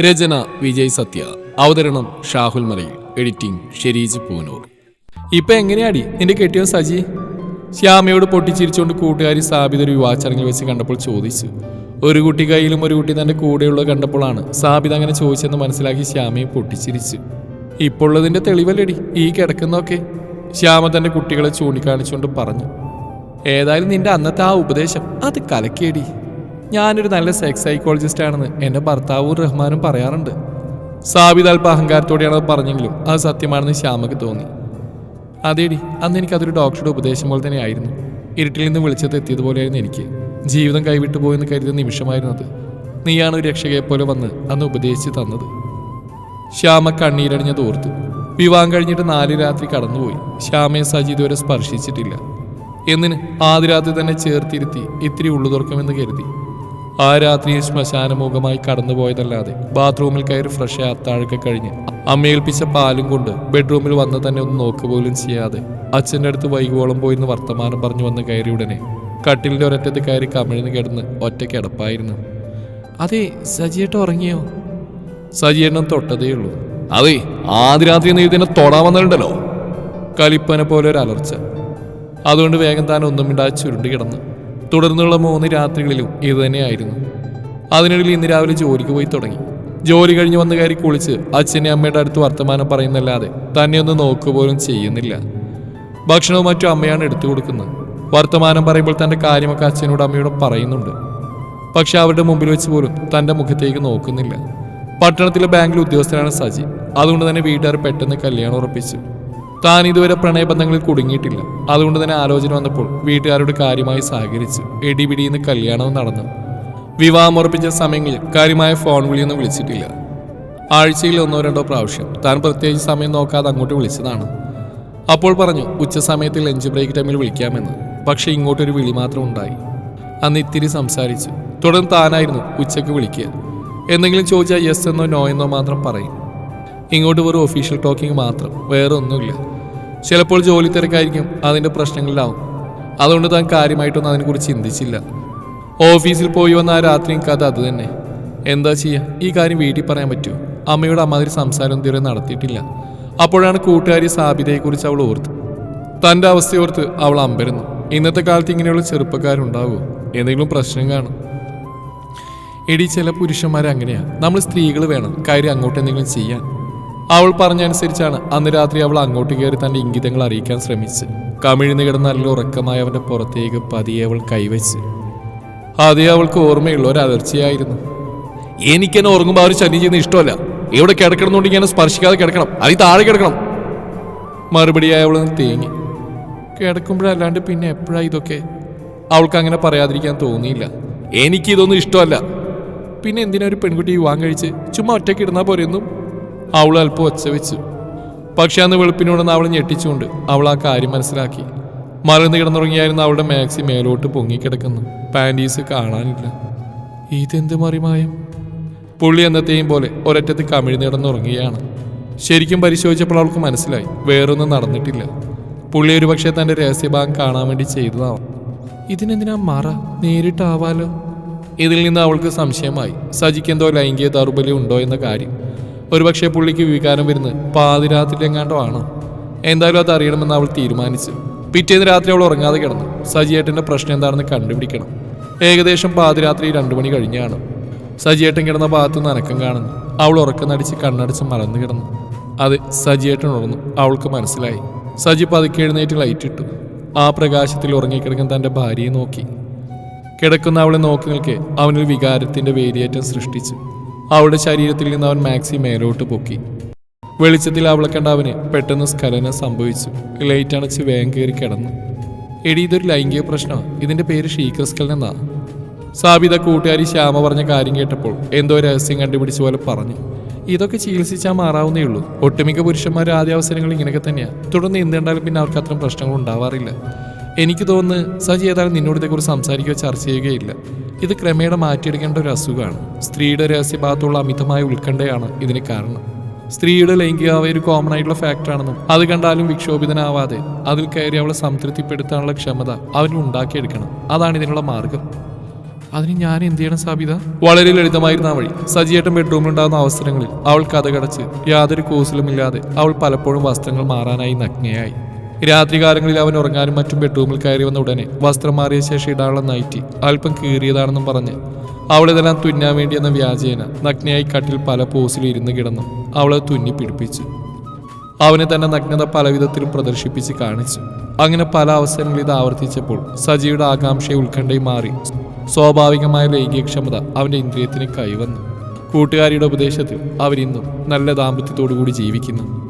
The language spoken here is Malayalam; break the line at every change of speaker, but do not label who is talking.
രചന വിജയ് സത്യ. അവതരണം ഷാഹുൽ മലയിൽ. എഡിറ്റിംഗ് ഷെരീജ് പൂനൂർ. ഇപ്പൊ എങ്ങനെയാടി നിന്റെ കെട്ടിയോ സജി? ശ്യാമയോട് പൊട്ടിച്ചിരിച്ചുകൊണ്ട് കൂട്ടുകാരി സാബിത ഒരു വിവാഹച്ചടങ്ങിൽ വെച്ച് കണ്ടപ്പോൾ ചോദിച്ചു. ഒരു കുട്ടി കയ്യിലും ഒരു കുട്ടി തന്റെ കൂടെയുള്ളത് കണ്ടപ്പോഴാണ് സാബിത അങ്ങനെ ചോദിച്ചെന്ന് മനസ്സിലാക്കി ശ്യാമയെ പൊട്ടിച്ചിരിച്ചു. ഇപ്പോൾ ഉള്ളതിന്റെ തെളിവല്ലടി ഈ കിടക്കുന്നൊക്കെ ശ്യാമ തന്റെ കുട്ടികളെ ചൂണ്ടിക്കാണിച്ചുകൊണ്ട് പറഞ്ഞു. ഏതായാലും നിന്റെ അന്നത്തെ ആ ഉപദേശം അത് കലക്കേടി ഞാനൊരു നല്ല സെക്സ് സൈക്കോളജിസ്റ്റ് ആണെന്ന് എന്റെ ഭർത്താവും റഹ്മാനും പറയാറുണ്ട്. സാബിത് അല്പ അഹങ്കാരത്തോടെയാണ് അത് പറഞ്ഞെങ്കിലും അത് സത്യമാണെന്ന് ശ്യാമക്ക് തോന്നി. അതേടി അന്ന് എനിക്കതൊരു ഡോക്ടറുടെ ഉപദേശം പോലെ തന്നെ ആയിരുന്നു. ഇരുട്ടിൽ നിന്ന് വെളിച്ചത്ത് എത്തിയതുപോലെയായിരുന്നു എനിക്ക്. ജീവിതം കൈവിട്ടു പോയെന്ന് കരുതിയ നിമിഷമായിരുന്നു അത്. നീയാണ് ഒരു രക്ഷകയെ പോലെ വന്ന് അന്ന് ഉപദേശിച്ച് തന്നത്. ശ്യാമ കണ്ണീരണിഞ്ഞത് ഓർത്തു. വിവാഹം കഴിഞ്ഞിട്ട് നാല് രാത്രി കടന്നുപോയി. ശ്യാമയെ സജീത് വരെ സ്പർശിച്ചിട്ടില്ല. എന്നിന് ആദ്യ രാത്രി തന്നെ ചേർത്തിരുത്തി ഇത്തിരി ഉള്ളു തുറക്കുമെന്ന് കരുതി. ആ രാത്രി ശ്മശാനമുഖമായി കടന്നുപോയതല്ലാതെ ബാത്റൂമിൽ കയറി ഫ്രഷ് അത്താഴൊക്കെ കഴിഞ്ഞ് അമ്മയേൽപ്പിച്ച പാലും കൊണ്ട് ബെഡ്റൂമിൽ വന്ന് തന്നെ ഒന്ന് നോക്ക് പോലും ചെയ്യാതെ അച്ഛന്റെ അടുത്ത് വൈകുവോളം പോയിരുന്ന് വർത്തമാനം പറഞ്ഞു വന്ന് കയറി ഉടനെ കട്ടിലിന്റെ ഒരറ്റത്ത് കയറി കമിഴ്ന്ന് കിടന്ന് ഒറ്റ കിടപ്പായിരുന്നു. അതെ സജിയേട്ട് ഉറങ്ങിയോ? സജിയേട്ടൻ തൊട്ടതേ ഉള്ളൂ.
അതെ ആദ്യ രാത്രി നീ ഇതിനെ തൊടാൻ വന്നിട്ടുണ്ടല്ലോ.
കലിപ്പനെ പോലെ ഒരു അലർച്ച. അതുകൊണ്ട് വേഗം താൻ ഒന്നും മിണ്ടാതെ ചുരുണ്ട് കിടന്നു തുടർന്നുള്ള മൂന്ന് രാത്രികളിലും ഇതുതന്നെയായിരുന്നു അതിനിടയിൽ ഇന്ന് രാവിലെ ജോലിക്ക് പോയി തുടങ്ങി. ജോലി കഴിഞ്ഞ് വന്ന് കയറി കുളിച്ച് അച്ഛനെ അമ്മയുടെ അടുത്ത് വർത്തമാനം പറയുന്നല്ലാതെ തന്നെ ഒന്ന് നോക്കുക പോലും ചെയ്യുന്നില്ല. ഭക്ഷണവും മറ്റും അമ്മയാണ് എടുത്തു കൊടുക്കുന്നത്. വർത്തമാനം പറയുമ്പോൾ തന്റെ കാര്യമൊക്കെ അച്ഛനോട് അമ്മയോട് പറയുന്നുണ്ട്. പക്ഷെ അവരുടെ മുമ്പിൽ വെച്ച് പോലും തന്റെ മുഖത്തേക്ക് നോക്കുന്നില്ല. പട്ടണത്തിലെ ബാങ്കിൽ ഉദ്യോഗസ്ഥനാണ് സജി. അതുകൊണ്ട് തന്നെ വീട്ടുകാർ പെട്ടെന്ന് കല്യാണം ഉറപ്പിച്ചു. താൻ ഇതുവരെ പ്രണയബന്ധങ്ങളിൽ കുടുങ്ങിയിട്ടില്ല. അതുകൊണ്ട് തന്നെ ആലോചന വന്നപ്പോൾ വീട്ടുകാരോട് കാര്യമായി സഹകരിച്ചു എടിപിടിന്ന് കല്യാണവും നടന്നു. വിവാഹം ഉറപ്പിച്ച സമയങ്ങളിൽ കാര്യമായ ഫോൺ വിളിയൊന്നും വിളിച്ചിട്ടില്ല. ആഴ്ചയിൽ ഒന്നോ രണ്ടോ പ്രാവശ്യം താൻ പ്രത്യേകിച്ച് സമയം നോക്കാതെ അങ്ങോട്ട് വിളിച്ചതാണ്. അപ്പോൾ പറഞ്ഞു ഉച്ച സമയത്ത് ലഞ്ച് ബ്രേക്ക് ടൈമിൽ വിളിക്കാമെന്ന്. പക്ഷെ ഇങ്ങോട്ടൊരു വിളി മാത്രം ഉണ്ടായി. അന്ന് ഇത്തിരി സംസാരിച്ചു. തുടർന്ന് താനായിരുന്നു ഉച്ചയ്ക്ക് വിളിക്കുക. എന്തെങ്കിലും ചോദിച്ചാൽ യെസ് എന്നോ നോ എന്നോ മാത്രം പറയും. ഇങ്ങോട്ട് വെറും ഒഫീഷ്യൽ ടോക്കിംഗ് മാത്രം വേറെ ഒന്നുമില്ല ചിലപ്പോൾ ജോലി തിരക്കായിരിക്കും അതിന്റെ പ്രശ്നങ്ങളിലാവും. അതുകൊണ്ട് താൻ കാര്യമായിട്ടൊന്നും അതിനെക്കുറിച്ച് ചിന്തിച്ചില്ല. ഓഫീസിൽ പോയി വന്ന ആ രാത്രിയും കഥ അത് തന്നെ. എന്താ ചെയ്യുക ഈ കാര്യം വീട്ടിൽ പറയാൻ പറ്റുമോ അമ്മയോട് അമ്മാതിരി സംസാരം തീരെ നടത്തിയിട്ടില്ല. അപ്പോഴാണ് കൂട്ടുകാരി സാബിതയെക്കുറിച്ച് അവൾ ഓർത്ത്. തന്റെ അവസ്ഥയോർത്ത് അവൾ അമ്പരുന്നു. ഇന്നത്തെ കാലത്ത് ഇങ്ങനെയുള്ള ചെറുപ്പക്കാരുണ്ടാവുമോ എന്തെങ്കിലും പ്രശ്നം കാണും. എടി ചില പുരുഷന്മാരെ അങ്ങനെയാണ് നമ്മൾ സ്ത്രീകൾ വേണം. കാര്യം അങ്ങോട്ട് എന്തെങ്കിലും ചെയ്യാൻ. അവൾ പറഞ്ഞനുസരിച്ചാണ് അന്ന് രാത്രി അവൾ അങ്ങോട്ട് കയറി തന്റെ ഇംഗിതങ്ങൾ അറിയിക്കാൻ ശ്രമിച്ച് കമിഴ്ന്ന് കിടന്ന നല്ല ഉറക്കമായ അവന്റെ പുറത്തേക്ക് പതിയെ അവൾ കൈവച്ച്. അതേ അവൾക്ക് ഓർമ്മയുള്ള ഒരു അലർച്ചയായിരുന്നു
എനിക്കെന്നെ ഉറങ്ങുമ്പോൾ അവർ ശല്യം ചെയ്യുന്ന ഇഷ്ടമല്ല. ഇവിടെ കിടക്കണമെന്നുണ്ടെങ്കിൽ ഇങ്ങനെ സ്പർശിക്കാതെ കിടക്കണം. അല്ലെങ്കിൽ താഴെ കിടക്കണം.
മറുപടിയായി അവൾ തേങ്ങി. കിടക്കുമ്പോഴല്ലാണ്ട് പിന്നെ എപ്പോഴാണ് ഇതൊക്കെ? അവൾക്ക് അങ്ങനെ പറയാതിരിക്കാൻ തോന്നിയില്ല.
എനിക്കിതൊന്നും ഇഷ്ടമല്ല.
പിന്നെ എന്തിനാ ഒരു പെൺകുട്ടി വിവാഹം കഴിച്ച് ചുമ്മാ ഒറ്റയ്ക്ക് ഇടുന്ന പോരെന്നും അവൾ അല്പം ഒച്ച വെച്ചു പക്ഷെ അന്ന് വെളുപ്പിനോടൊന്ന് അവൾ ഞെട്ടിച്ചുകൊണ്ട് അവൾ ആ കാര്യം മനസ്സിലാക്കി. മറന്ന് കിടന്നുറങ്ങിയായിരുന്നു അവളുടെ മാക്സി മേലോട്ട് പൊങ്ങിക്കിടക്കുന്നു. പാന്റീസ് കാണാനില്ല. ഇതെന്ത് മറിമായം? പുള്ളി എന്നത്തെയും പോലെ ഒരറ്റത്ത് കമിഴ്ന്ന് കിടന്നുറങ്ങുകയാണ്. ശരിക്കും പരിശോധിച്ചപ്പോൾ അവൾക്ക് മനസ്സിലായി. വേറൊന്നും നടന്നിട്ടില്ല. പുള്ളി ഒരു പക്ഷേ തന്റെ രഹസ്യഭാഗം കാണാൻ വേണ്ടി ചെയ്തതാവാം. ഇതിനെന്തിനാ മറ? നേരിട്ടാവാലോ? ഇതിൽ നിന്ന് അവൾക്ക് സംശയമായി. സജിക്ക് എന്തോ ലൈംഗിക ദൗർബല്യം ഉണ്ടോ എന്ന കാര്യം. ഒരുപക്ഷെ പുള്ളിക്ക് വികാരം വരുന്നത് പാതിരാത്രിയിലെങ്ങാണ്ടോ ആണ്. എന്തായാലും അത് അറിയണമെന്ന് അവൾ തീരുമാനിച്ചു. പിറ്റേന്ന് രാത്രി അവൾ ഉറങ്ങാതെ കിടന്നു. സജിയേട്ടന്റെ പ്രശ്നം എന്താണെന്ന് കണ്ടുപിടിക്കണം. ഏകദേശം പാതിരാത്രി രണ്ടു മണി കഴിഞ്ഞാണ്. സജിയേട്ടൻ കിടന്ന ഭാഗത്ത് നിന്ന് അനക്കം കാണുന്നു. അവൾ ഉറക്കം നടിച്ച് കണ്ണടച്ച് മറന്നു കിടന്നു. അത് സജിയേട്ടൻ ഉണർന്നു. അവൾക്ക് മനസ്സിലായി. സജി പതുക്കെ എഴുന്നേറ്റ് ലൈറ്റ് ഇട്ടു. ആ പ്രകാശത്തിൽ ഉറങ്ങിക്കിടക്കുന്ന തന്റെ ഭാര്യയെ നോക്കി. കിടക്കുന്ന അവളെ നോക്കി നിൽക്കെ അവനൊരു വികാരത്തിന്റെ വേരിയേറ്റം സൃഷ്ടിച്ചു. അവളുടെ ശരീരത്തിൽ നിന്ന് അവൻ മാക്സി മേലോട്ട് പൊക്കി. വെളിച്ചത്തിൽ അവളെ കണ്ട അവന് പെട്ടെന്ന് സ്ഖലനം സംഭവിച്ചു. ലൈറ്റ് അണച്ച് വേഗം കയറി കിടന്നു. എടി ഇതൊരു ലൈംഗിക പ്രശ്നമാണ് ഇതിന്റെ പേര് ഷീക്രസ്കലൻ എന്നാ? സാബിത കൂട്ടുകാരി ശ്യാമ പറഞ്ഞ കാര്യം കേട്ടപ്പോൾ എന്തോ രഹസ്യം കണ്ടുപിടിച്ച പോലെ പറഞ്ഞു. ഇതൊക്കെ ചികിത്സിച്ചാൽ മാറാവുന്നേ ഉള്ളൂ. ഒട്ടുമിക്ക പുരുഷന്മാർ ആദ്യ അവസരങ്ങൾ ഇങ്ങനെയൊക്കെ തന്നെയാണ് തുടർന്ന് എന്തുണ്ടാലും പിന്നെ അവർക്ക് അത്രയും പ്രശ്നങ്ങൾ ഉണ്ടാവാറില്ല. എനിക്ക് തോന്നുന്നു സജി ഏതായാലും നിന്നോട് ഇതേക്കുറിച്ച് സംസാരിക്കുകയോ ചർച്ച ചെയ്യുകയില്ല. ഇത് ക്രമേണ മാറ്റിയെടുക്കേണ്ട ഒരു അസുഖമാണ്. സ്ത്രീയുടെ രഹസ്യഭാഗത്തുള്ള അമിതമായ ഉത്കണ്ഠയാണ് ഇതിന് കാരണം. സ്ത്രീയുടെ ലൈംഗികാവ ഒരു കോമൺ ആയിട്ടുള്ള ഫാക്ടറാണെന്നും അത് കണ്ടാലും വിക്ഷോഭിതനാവാതെ അതിൽ കയറി അവളെ സംതൃപ്തിപ്പെടുത്താനുള്ള ക്ഷമത അവന് ഉണ്ടാക്കിയെടുക്കണം. അതാണ് ഇതിനുള്ള മാർഗം. അതിന് ഞാൻ എന്ത് ചെയ്യണം സാബിത? വളരെ ലളിതമായിരുന്ന വഴി. സജിയേട്ടൻ ബെഡ്റൂമിലുണ്ടാകുന്ന അവസരങ്ങളിൽ അവൾ കഥകടച്ച് യാതൊരു കോസിലുമില്ലാതെ അവൾ പലപ്പോഴും വസ്ത്രങ്ങൾ മാറാനായി നഗ്നയായി. രാത്രികാലങ്ങളിൽ അവൻ ഉറങ്ങാനും മറ്റും ബെഡ്റൂമിൽ കയറി വന്ന ഉടനെ വസ്ത്രം മാറിയ ശേഷം ഇടാനുള്ള നൈറ്റി അല്പം കീറിയതാണെന്നും പറഞ്ഞ് അവളിതെല്ലാം തുന്നാൻ വേണ്ടി എന്ന വ്യാജേന നഗ്നയായി കട്ടിൽ പല പോസിൽ ഇരുന്ന് കിടന്നു. അവളെ തുന്നി പിടിപ്പിച്ചു. അവനെ തന്നെ നഗ്നത പല വിധത്തിലും പ്രദർശിപ്പിച്ച് കാണിച്ചു. അങ്ങനെ പല അവസരങ്ങളിൽ ഇത് ആവർത്തിച്ചപ്പോൾ സജിയുടെ ആകാംക്ഷയെ ഉത്കണ്ഠയും മാറി. സ്വാഭാവികമായ ലൈംഗികക്ഷമത അവന്റെ ഇന്ദ്രിയത്തിന് കൈവന്നു. കൂട്ടുകാരിയുടെ ഉപദേശത്തിൽ അവരിന്നും നല്ല ദാമ്പത്യത്തോടു കൂടി ജീവിക്കുന്നു.